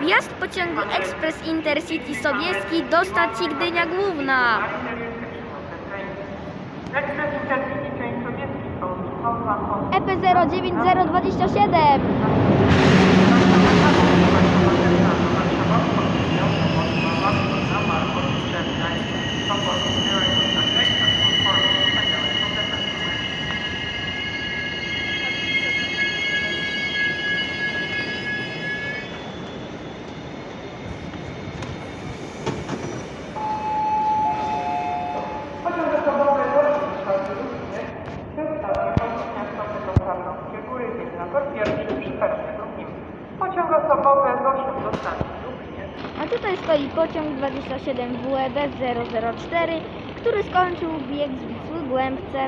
Wjazd pociągu Express Intercity Sobieski do stacji Gdynia Główna. Ekspres EP 09027. A tutaj stoi pociąg 27 WEB 004, który skończył bieg z Wisły Głębce.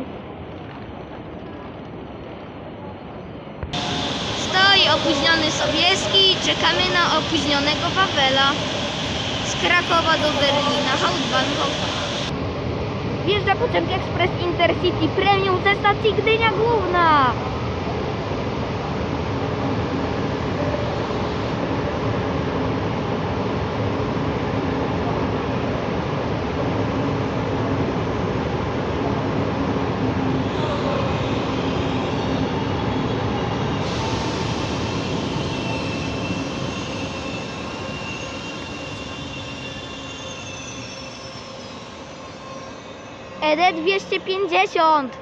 Stoi opóźniony Sobieski, czekamy na opóźnionego Wawela. Z Krakowa do Berlina, Hauptbahnhof. Wjeżdża pociąg Express Intercity Premium ze stacji Gdynia Główna. ED 250.